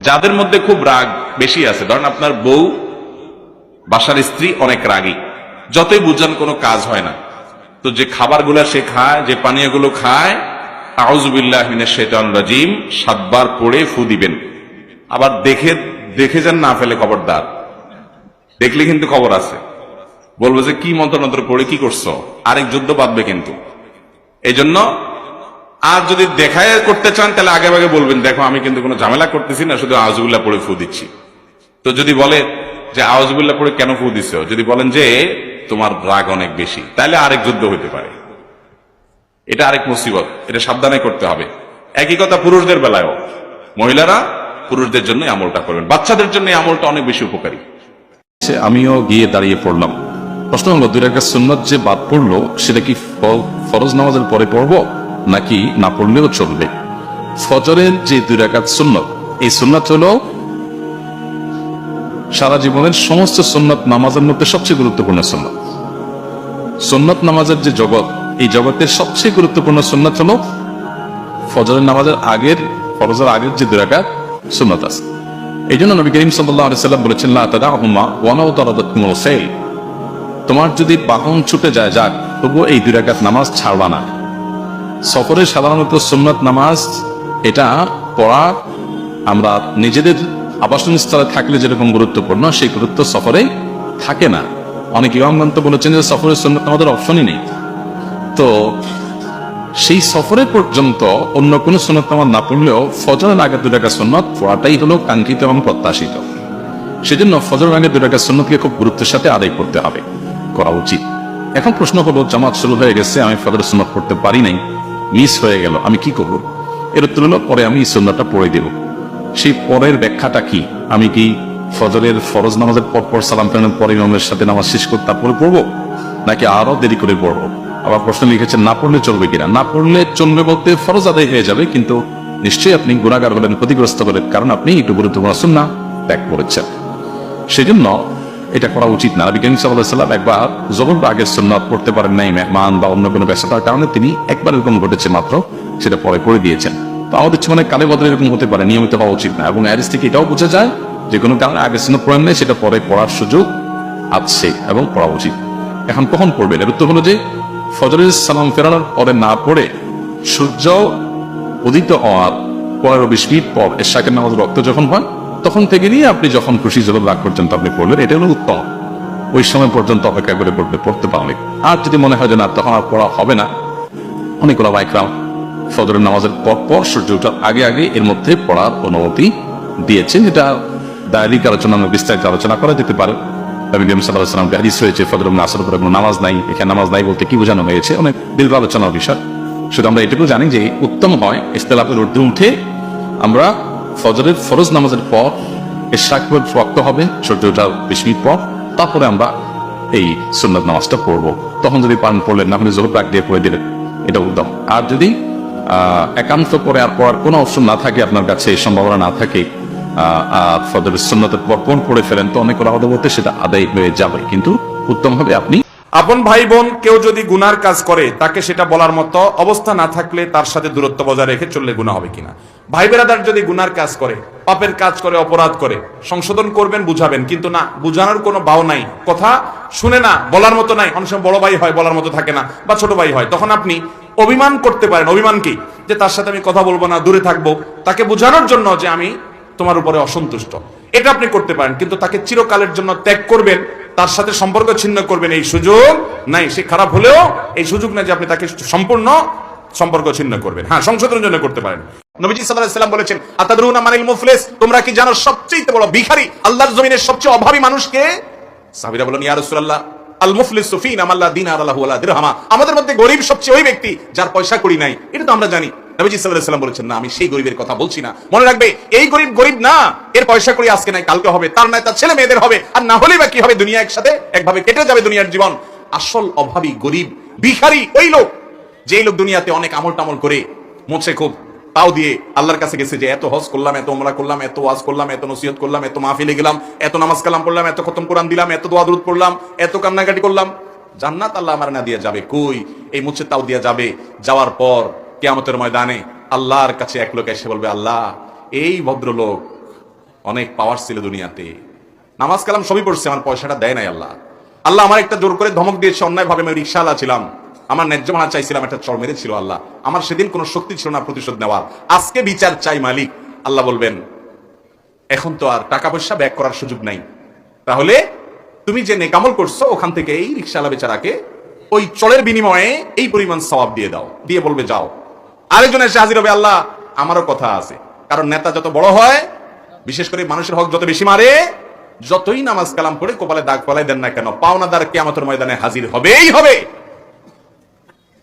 যাদের মধ্যে খুব রাগ বেশি আছে, ধরেন আপনার বউ, বাসার স্ত্রী অনেক রাগী, যতই বুঝান কোনো কাজ হয় না। তো যে খাবারগুলো সে খায়, যে পানীয়গুলো খায় রাজিম, সাতবার পড়ে ফু দিবেন। আবার দেখে দেখে যান না ফেলে খবরদার। দেখলে কিন্তু খবর আছে। বলব যে, কি মন্ত্র মন্ত্র পড়ে, কি করছ? আরেক যুদ্ধ বাঁধবে কিন্তু। এই জন্য আর যদি দেখায় করতে চান, তাহলে আগে আগে বলবেন, দেখো, আমি কিন্তু কোনো ঝামেলা করতেছি না, শুধু আওয়াজুল্লাহ পড়ে ফু দিচ্ছি। তো যদি বলে যে আওয়াজবুল্লাহ পড়ে কেন ফু দিচ্ছ যদি বলেন যে, তোমার রাগ অনেক বেশি। তাহলে আরেক যুদ্ধ হইতে পারে। এটা আরেক মুসিবত, এটা সাবধানে করতে হবে। একই কথা পুরুষদের বেলায়ও। মহিলারা পুরুষদের জন্য আমলটা করবেন। বাচ্চাদের জন্য আমলটা অনেক বেশি উপকারী। আমিও গিয়ে দাঁড়িয়ে পড়লাম। প্রশ্ন হলো, দুই রাকাত সুন্নত যে বাদ পড়ল, সেটা কি ফরজ নামাজের পরে পড়ব? নাকি না পড়লেও চলবে। ফজরের যে দুই রাকাত সুন্নত, এই সুন্নত হলো সারা জীবনের সমস্ত সুন্নত নামাজের মধ্যে সবচেয়ে গুরুত্বপূর্ণ সুন্নত। সুন্নত নামাজের যে জগৎ, এই জগতের সবচেয়ে গুরুত্বপূর্ণ সুন্নত হলো ফজরের নামাজের আগের, ফরজের আগের যে দুই রাকাত সুন্নত আছে। এই জন্য নবী করিম সাল্লাম বলেছেন তোমার যদি বাহন ছুটে যায় যাক, তবুও এই দুই রাকাত নামাজ ছাড়বা না। সফরে সাধারণত সুন্নত নামাজ, এটা পড়া, আমরা নিজেদের আবাসন স্থলে থাকলে যেরকম গুরুত্বপূর্ণ, সেই গুরুত্ব সফরে থাকে না। অনেক ইমামগন্ত বলেছেন যে সফরের সুন্নত আমাদের অপশনই নেই। তো সেই সফরে পর্যন্ত অন্য কোনো সুন্নত নামাজ না পড়লেও ফজরের আগে দুই টাকা সুন্নত পড়াটাই হলো কাঙ্ক্ষিত এবং প্রত্যাশিত। সেজন্য ফজরের আগে দুই টাকা সুন্নতকে খুব গুরুত্বের সাথে আদায় করতে হবে, করা উচিত। এখন প্রশ্ন হলো, জামাত শুরু হয়ে গেছে, আমি ফজরের সুন্নত পড়তে পারি নাই। মিস হয়ে গেল। আমি কি করব? এর উত্তর হলো পরে আমি সুন্নতটা পড়ে দেব। সেই পরের ব্যাখ্যাটা কি? আমি কি ফজরের ফরজ নামাজের পর পর সালাম ফেরানোর পরে ইমামের সাথে নামাজ শেষ করে তারপরে পড়ব? নাকি আরও দেরি করে পড়ব? আবার প্রশ্ন লিখেছেন, না পড়লে চলবে কিনা? না পড়লে চলবে বলতে ফরজ আদায় হয়ে যাবে, কিন্তু নিশ্চয়ই আপনি গুণাগার হলেন ক্ষতিগ্রস্ত হলেন কারণ আপনি একটু গুরুত্বপূর্ণ সুন্না ত্যাগ করেছেন। সেজন্য এটা করা উচিত না। সাল্লাহ সাল্লাম একবার যখন আগের সুন্নাত পড়তে পারেন নাই, মেহমান বা অন্য কোনো ব্যস্ততার কারণে তিনি একবার এরকম ঘটেছে মাত্র, সেটা পরে পড়ে দিয়েছেন। তো আমাদের মানে কালে বদলে এরকম হতে পারে, নিয়মিত হওয়া উচিত না। এবং অ্যারিস থেকে এটাও বোঝা যায়, যে কোনো কারণে আগের সুন্নত পড়েন নাই, সেটা পরে পড়ার সুযোগ আছে এবং পড়া উচিত। এখন কখন পড়বেন? এর উত্তর হলো যে, ফজরের সালাম ফেরানোর পরে না পড়ে সূর্য উদিত হওয়ার পনেরো বিশ মিনিট পর এশাকের নামাজ রক্ত যখন হয় তখন থেকে নিয়ে আপনি যখন খুশি জল রাগ পর্যন্ত আপনি পড়লেন। এটা হলো উত্তম। ওই সময় পর্যন্ত অপেক্ষা করে পড়তে পড়তে পারলে আর যদি মনে হয় যে না, তখন আর পড়া হবে না। অনেক অনেকগুলো বাইকরাম ফজরের নামাজের পর পর সূর্য ওঠার আগে আগে এর মধ্যে পড়ার অনুমতি দিয়েছেন। এটা দায়রিক আলোচনা বিস্তারিত আলোচনা করা যেতে পারে। সাল্লাল্লাহু আলাইহি হাদিস হয়েছে ফজর এবং আসর কোনো নামাজ নাই। এখানে নামাজ নাই বলতে কি বোঝানো হয়েছে? অনেক দীর্ঘ আলোচনার বিষয়। শুধু আমরা এটুকু জানি যে উত্তম হয় ইস্তেলাফের ঊর্ধ্বে উঠে আমরা ফজরের ফরজ নামাজের পর এশাক রক্ত হবে সূর্য ওঠার বিশ মিনিট পর তারপরে আমরা এই সুন্নত নামাজটা পড়ব। তখন যদি পান পড়লেন না হলে জোহর প্রাক দিয়ে পড়ে দিলেন এটা উত্তম। আর যদি একান্ত পরে আর পড়ার কোনো অপশন না থাকে আপনার কাছে এই সম্ভাবনা না থাকে আহ, আর ফজর সুন্নতের পর কোন পড়ে ফেলেন তো অনেক ওরা বলতে সেটা আদায় হয়ে যাবে। কিন্তু উত্তম হবে আপনি আপন ভাই বোন কেউ যদি গুনার কাজ করে, তাকে সেটা বলার মতো অবস্থা না থাকলে তার সাথে দূরত্ব বজায় রেখে চললে গুণা হবে কিনা? ভাই বেরাদার যদি গুনার কাজ করে, পাপের কাজ করে, অপরাধ করে, সংশোধন করবেন, বুঝাবেন, কিন্তু না, বুঝানোর কোনো বাও নাই। কথা শুনে না, বলার মতো নাই। অনেক সময় বড় ভাই হয়, বলার মতো থাকে না, বা ছোট ভাই হয়। তখন আপনি অভিমান করতে পারেন। অভিমান কি? যে তার সাথে আমি কথা বলব না, দূরে থাকব। তাকে বোঝানোর জন্য যে আমি তোমার উপরে অসন্তুষ্ট। এটা আপনি করতে পারেন, কিন্তু তাকে চিরকালের জন্য ত্যাগ করবেন। তার সাথে সম্পর্ক ছিন্ন করবেন এই সুযোগ নাই। সে খারাপ হলেও এই সুযোগ না যে আপনি তাকে সম্পূর্ণ সম্পর্ক ছিন্ন করবেন। হ্যাঁ সংশোধনের জন্য করতে পারেন। নবীজি সাল্লাম বলেছেন, আতাদরুনা মানিল মুফলিস? তোমরা কি জানো সবচেয়ে বড় ভিখারি আল্লাহর জমিনের সবচেয়ে অভাবী মানুষকে? সাহাবীরা বলেন ইয়া রাসূলুল্লাহ, আল মুফলিসু ফিনা মাল্লা দিনার লাহু ওয়ালা দিরহামা। আমাদের মধ্যে গরিব সবচেয়ে ওই ব্যক্তি যার পয়সা করি নাই। এটা তো আমরা জানি। নবীজি সাল্লাম বলেছেন, না, আমি সেই গরিবের কথা বলছি না। মনে রাখবে, এই গরিব গরিব না। এর পয়সা করি, আজকে নাই, কালকে হবে। তার নাই, তার ছেলে মেয়েদের হবে। আর না হলেই বা কি হবে? দুনিয়া একসাথে একভাবে কেটে যাবে দুনিয়ার জীবন। আসল অভাবী গরিব, ভিখারি ওই লোক, যেই লোক দুনিয়াতে অনেক আমল টামল করে, মুছে খুব তাও দিয়ে আল্লাহর কাছে গেছে যে, এত হজ করলাম, এত ওমরা করলাম, এত ওয়াজ করলাম, এত নসিহত করলাম, এত মাহফিলে গেলাম, এত নামাজ কালাম করলাম এত খতম কোরআন দিলাম, এত দোয়া দরুদ পড়লাম, এত কান্নাকাটি করলাম। জান্নাত আল্লাহ আমার না দিয়ে যাবে। কই? এই মুছে তাও দিয়ে যাবে। যাওয়ার পর কেয়ামতের ময়দানে আল্লাহর কাছে এক লোক এসে বলবে, আল্লাহ, এই ভদ্রলোক অনেক পাওয়ার ছিল দুনিয়াতে। নামাজ কালাম সবই পড়ছে, আমার পয়সাটা দেয় নাই আল্লাহ। আল্লাহ আমার একটা জোর করে ধমক দিয়েছে অন্যায় ভাবে আমি রিক্সাওয়ালা ছিলাম আমার ন্যায্য মানা চাইছিলাম, একটা চর মেরেছিল আল্লাহ। আমার সেদিন কোনো শক্তি ছিল না প্রতিশোধ নেওয়ার। আজকে বিচার চাই মালিক। আল্লাহ বলবেন, এখন তো আর টাকা পয়সা ব্যাক করার সুযোগ নাই। তাহলে তুমি যে নেকামল করছ, ওখান থেকে এই রিক্সাওয়ালা বেচারাকে ওই চলের বিনিময়ে এই পরিমাণ সওয়াব দিয়ে দাও। দিয়ে বলবে, যাও। আরেকজন এসে হাজির হবে, আল্লাহ, আমারও কথা আছে। কারণ নেতা যত বড় হয়, বিশেষ করে মানুষের হক যত বেশি মারে, যতই নামাজ কালাম পড়ে কপালে দাগ ফলাই দেন না কেন পাওনা পাওনাদার কেয়ামতের ময়দানে হাজির হবেই হবে।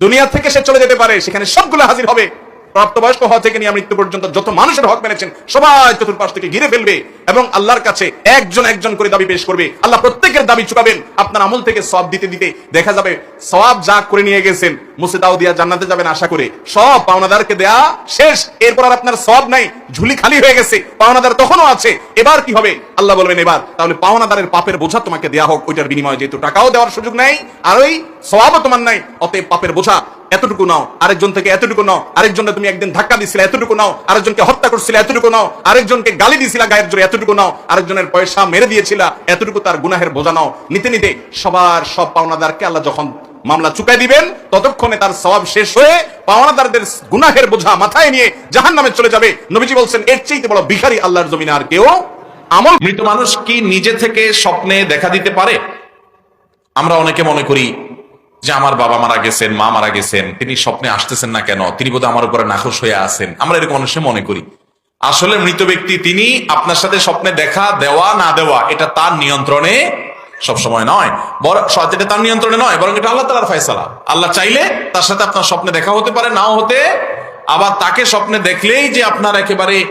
দুনিয়া থেকে সে চলে যেতে পারে, সেখানে সবগুলো হাজির হবে। প্রাপ্তবয়স্ক হওয়া থেকে নিয়ে মৃত্যু পর্যন্ত যত মানুষের হক মেনেছেন, সবাই চতুর্পাশ থেকে ঘিরে ফেলবে এবং আল্লাহর কাছে একজন একজন করে দাবি পেশ করবে। আল্লাহ প্রত্যেকের দাবি চুকাবেন, আপনার আমল থেকে সব দিতে দিতে দেখা যাবে সব যা করে নিয়ে গেছেন মুসে দাও দিয়া জান্নাতে যাবেন আশা করে। সব পাওনাদারকে দেয়া শেষ, এরপর আর আপনার সব নাই, ঝুলি খালি হয়ে গেছে, পাওনাদার তখনও আছে। এবার কি হবে? আল্লাহ বলবেন, এবার। তাহলে পাওনাদারের পাপের বোঝা তোমাকে দেয়া হোক, ওইটার বিনিময়ে যেহেতু টাকাও দেওয়ার সুযোগ নাই, আর ওই সবাবও তোমার নাই, অতএব পাপের বোঝা এতটুকু নাও। আরেকজন থেকে এতটুকু নাও। আরেকজনকে তুমি একদিন ধাক্কা দিছিলে এতটুকু নাও। আরেকজনকে হত্যা করছিলে, এতটুকু নাও। আরেকজনকে গালি দিছিলা গায়ের জোরে, এতটুকু নাও। আরেকজনের পয়সা মেরে দিয়েছিলা, এতটুকু তার গুনাহের বোঝা নাও। নিতে নিতে সবার সব পাওনাদারকে আল্লাহ যখন মামলা চুকাই দিবেন, ততক্ষণে তার সওয়াব শেষ হয়ে পাওনাদারদের গুনাহের বোঝা মাথায় নিয়ে জাহান নামে চলে যাবে। নবীজি বলছেন, এর চেয়ে বড় ভিখারি আল্লাহর জমিনে আর কেউ আমল মৃত মানুষ কি নিজে থেকে স্বপ্নে দেখা দিতে পারে? আমরা অনেকে মনে করি যে আমার বাবা মারা গেছেন, মা মারা গেছেন, তিনি স্বপ্নে আসতেছেন না কেন? তিনি বোধহয় আমার উপরে নাখোশ হয়ে আছেন। আমরা এরকম অনেক মনে করি। আসলে মৃত ব্যক্তি, তিনি আপনার সাথে স্বপ্নে দেখা, দেওয়া, না দেওয়া, এটা তার নিয়ন্ত্রণে সব সময় নয় বড় এটা তার নিয়ন্ত্রণে নয়, বরং এটা আল্লাহ তালার ফয়সালা। আল্লাহ চাইলে তার সাথে আপনার স্বপ্নে দেখা হতে পারে, নাও হতে। আবার তাকে স্বপ্নে দেখলেই যে আপনার একেবারে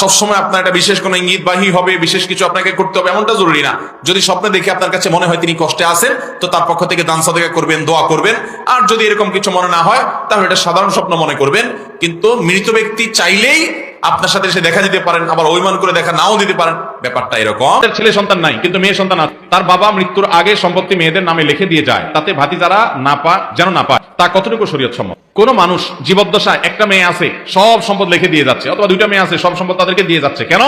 সবসময় আপনার একটা বিশেষ কোনো ইঙ্গিতবাহী হবে, বিশেষ কিছু আপনাকে করতে হবে, এমনটা জরুরি না। যদি স্বপ্নে দেখে আপনার কাছে মনে হয় তিনি কষ্টে আছেন, তো তার পক্ষ থেকে দান সাদেকা করবেন, দোয়া করবেন। আর যদি এরকম কিছু মনে না হয়, তাহলে এটা সাধারণ স্বপ্ন মনে করবেন। কিন্তু মৃত ব্যক্তি চাইলেই আপনার সাথে এসে দেখা দিতে পারেন, আবার অভিমান করে দেখা নাও দিতে পারেন। ব্যাপারটা এরকম। ছেলে সন্তান নাই, কিন্তু মেয়ে সন্তান আছে। তার বাবা মৃত্যুর আগে সম্পত্তি মেয়েদের নামে লিখে দিয়ে যায়। তাতে ভাতি যারা না পায় যেন না পায়। তা কতটুকু শরীয়ত সম্মত কোন মানুষ জীবদ্দশায় একটা মেয়ে আছে, সব সম্পদ লিখে দিয়ে যাচ্ছে, অথবা দুইটা মেয়ে আছে, সব সম্পদ তাদেরকে দিয়ে যাচ্ছে। কেন?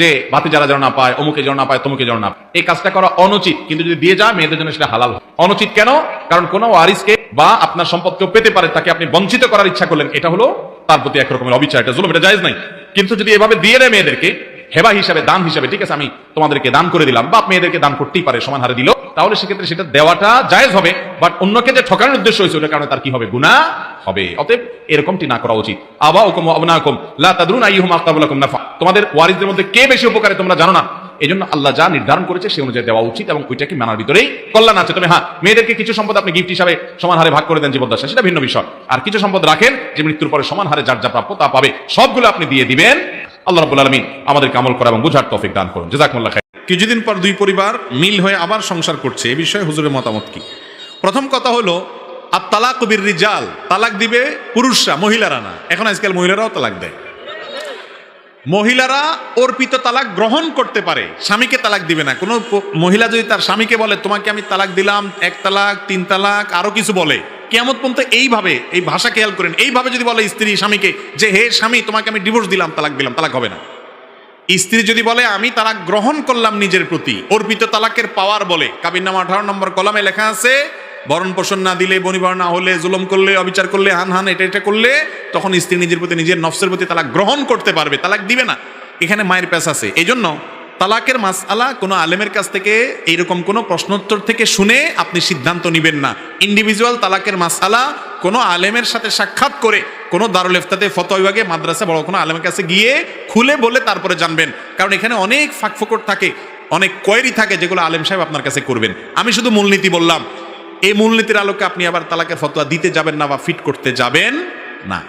যে ভাতি যারা যেন না পায়, অমুকে যেন না পায়, তমুকে যেন না পায়। এই কাজটা করা অনুচিত, কিন্তু যদি দিয়ে যায়, মেয়েদের জন্য সেটা হালাল অনুচিত কেন? কারণ কোন ওয়ারিসকে বা আপনার সম্পদ কেউ পেতে পারে, তাকে আপনি বঞ্চিত করার ইচ্ছা করলেন, এটা হলো তার প্রতি এক রকমের অবিচার, এটা জুলুম, এটা জায়েজ নাই। কিন্তু যদি এভাবে দিয়ে দেয় মেয়েদেরকে, হেবা হিসাবে, দান হিসাবে, ঠিক আছে, আমি তোমাদেরকে দান করে দিলাম বা মেয়েদেরকে দান করতেই পারে, সমান হারে দিল, তাহলে সেক্ষেত্রে সেটা দেওয়াটা জায়েজ হবে বাট অন্যকে যে ঠকানোর উদ্দেশ্য হয়েছে, ওটার কারণে তার কি হবে? গুণা হবে। অতএব এরকমটি না করা উচিত। আবা ওকম অবনাকম লা তাদরুন আইহুম আক্তাবুলাকুম নাফা তোমাদের ওয়ারিসদের মধ্যে কে বেশি উপকারে তোমরা জানো না? এই জন্য আল্লাহ যা নির্ধারণ করেছে সে অনুযায়ী দেওয়া উচিত এবং ওইটাকে মানার ভিতরেই কল্যাণ আছে। তবে হ্যাঁ মেয়েদেরকে কিছু সম্পদ আপনি গিফট হিসাবে সমান হারে ভাগ করে দেন জীবদ্দশা সেটা ভিন্ন বিষয়। আর কিছু সম্পদ রাখেন যে মৃত্যুর পরে সমান হারে যার যা প্রাপ্য তা পাবে, সবগুলো আপনি দিয়ে দিবেন। আল্লাহ রাব্বুল আলামিন আমাদেরকে আমল করা এবং বুঝার তৌফিক দান করুন। জাযাকুমুল্লাহ খাইর। কিছুদিন পর দুই পরিবার মিল হয়ে আবার সংসার করছে। এ বিষয়ে হুজুরের মতামত কি? প্রথম কথা হলো আর তালাক রিজাল তালাক দিবে পুরুষরা, মহিলারা না। এখন আজকাল মহিলারাও তালাক দেয়। মহিলারা অর্পিত তালাক গ্রহণ করতে পারে, স্বামীকে তালাক দিবে না। কোনো মহিলা যদি তার স্বামীকে বলে, তোমাকে আমি তালাক দিলাম, এক তালাক, তিন তালাক, আরও কিছু বলে। কেমন পর্যন্ত এইভাবে, এই ভাষা খেয়াল করেন, এইভাবে যদি বলে স্ত্রী স্বামীকে যে, হে স্বামী, তোমাকে আমি ডিভোর্স দিলাম, তালাক দিলাম, তালাক হবে না। স্ত্রী যদি বলে, আমি তালাক গ্রহণ করলাম নিজের প্রতি। অর্পিত তালাকের পাওয়ার বলে, কাবির নামা আঠারো নম্বর কলমে লেখা আছে বরণ পোষণ না দিলে বনিবর না হলে, জুলম করলে, অবিচার করলে, হান হান, এটা এটা করলে, তখন স্ত্রী নিজের প্রতি, নিজের নফসের প্রতি তালাক গ্রহণ করতে পারবে, তালাক দিবে না। এখানে মায়ের প্যাস আছে। এই জন্য তালাকের মাসআলা কোনো আলেমের কাছ থেকে এইরকম কোনো প্রশ্নোত্তর থেকে শুনে আপনি সিদ্ধান্ত নেবেন না। ইন্ডিভিজুয়াল তালাকের মাসআলা কোনো আলেমের সাথে সাক্ষাৎ করে কোনো দারুল ইফতাতে, ফতোয়া বিভাগে, মাদ্রাসা বড় কোনো আলেমের কাছে গিয়ে খুলে বলে তারপরে জানবেন। কারণ এখানে অনেক ফাঁকফোকর থাকে, অনেক কোয়েরি থাকে যেগুলো আলেম সাহেব আপনার কাছে করবেন। আমি শুধু মূলনীতি বললাম এই মূলনীতির আলোকে আপনি আবার তালাকের ফতোয়া দিতে যাবেন না বা ফিট করতে যাবেন না।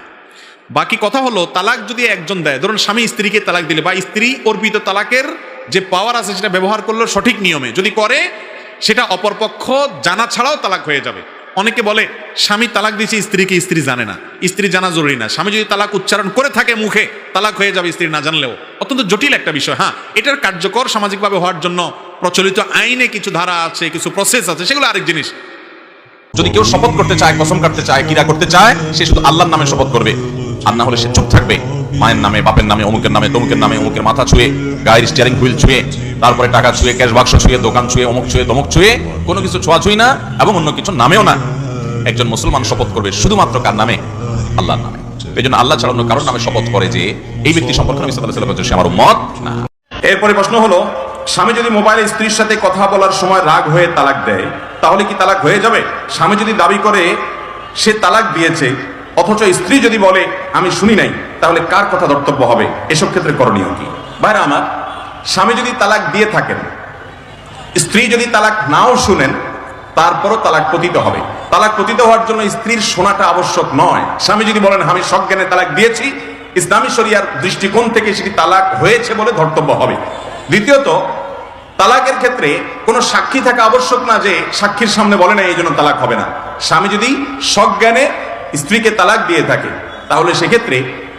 বাকি কথা হলো, তালাক যদি একজন দেয়, ধরুন স্বামী স্ত্রীকে তালাক দিলে বা স্ত্রী অর্পিত তালাকের যে পাওয়ার আছে সেটা ব্যবহার করল সঠিক নিয়মে, যদি করে, সেটা অপরপক্ষ জানা ছাড়াও তালাক হয়ে যাবে। অনেকে বলে, স্বামী তালাক দিয়েছে, স্ত্রীকে স্ত্রী জানে না। স্ত্রী জানা জরুরি না। স্বামী যদি তালাক উচ্চারণ করে থাকে মুখে, তালাক হয়ে যাবে স্ত্রী না জানলেও। অত্যন্ত জটিল একটা বিষয় হ্যাঁ। এটার কার্যকর সামাজিকভাবে হওয়ার জন্য প্রচলিত আইনে কিছু ধারা আছে, কিছু প্রসেস আছে, সেগুলো আরেক জিনিস। যদি কেউ শপথ করতে চায়, কসম কাটতে চায় কিরা করতে চায়, সে শুধু আল্লাহর নামে শপথ করবে। আর না হলে সে চুপ থাকবে। মায়ের নামে, বাপের নামে, অমুকের নামে, তমুকের নামে, অমুকের মাথা ছুঁয়ে, গায়ের স্টিয়ারিং হুইল ছুঁয়ে, তারপরে টাকা ছুঁয়ে ক্যাশ বাক্স ছুঁয়ে, দোকান ছুঁয়ে, অমুক ছুঁয়ে, তমুক ছুঁয়ে, কোনো কিছু ছোঁয়া ছুঁই না এবং অন্য কিছু নামেও না। একজন মুসলমান শপথ করবে শুধুমাত্র কার নামে? আল্লাহর নামে। এই জন্য আল্লাহ ছাড়ানো কারোর নামে শপথ করে যে, এই ব্যক্তি সম্পর্কে আমি সাল্লাহ সাল্লাম সে আমার মত না। এরপরে প্রশ্ন হলো, স্বামী যদি মোবাইলে স্ত্রীর সাথে কথা বলার সময় রাগ হয়ে তালাক দেয় তাহলে কি তালাক হয়ে যাবে? স্বামী যদি দাবি করে, সে তালাক দিয়েছে, অথচ স্ত্রী যদি বলে, আমি শুনি নাই তাহলে কার কথা ধর্তব্য হবে? এসব ক্ষেত্রে করণীয় কি? বাইরে আমার, স্বামী যদি তালাক দিয়ে থাকেন, স্ত্রী যদি তালাক নাও শুনেন, তারপরও তালাক পতিত হবে। তালাক পতিত হওয়ার জন্য স্ত্রীর শোনাটা আবশ্যক নয়। স্বামী যদি বলেন, আমি সজ্ঞানে তালাক দিয়েছি ইসলামী শরিয়ার দৃষ্টিকোণ থেকে সেটি তালাক হয়েছে বলে ধর্তব্য হবে। দ্বিতীয়ত তালাকের ক্ষেত্রে কোনো সাক্ষী থাকা আবশ্যক না যে সাক্ষীর সামনে বলে না, এই জন্য তালাক হবে না। স্বামী যদি সজ্ঞানে স্ত্রীকে তালাক দিয়ে থাকে, তাহলে সেক্ষেত্রে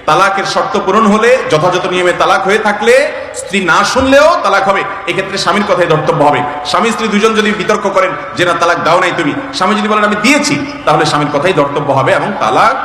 তালাকের শর্ত পূরণ হলে, যথাযথ নিয়মে তালাক হয়ে থাকলে স্ত্রী না শুনলেও তালাক হবে। এক্ষেত্রে স্বামীর কথাই ধর্তব্য হবে। স্বামী, স্ত্রী দুজন যদি বিতর্ক করেন, যে না, তালাক দাও নাই তুমি, স্বামী যদি বলেন, আমি দিয়েছি, তাহলে স্বামীর কথাই ধর্তব্য হবে এবং তালাক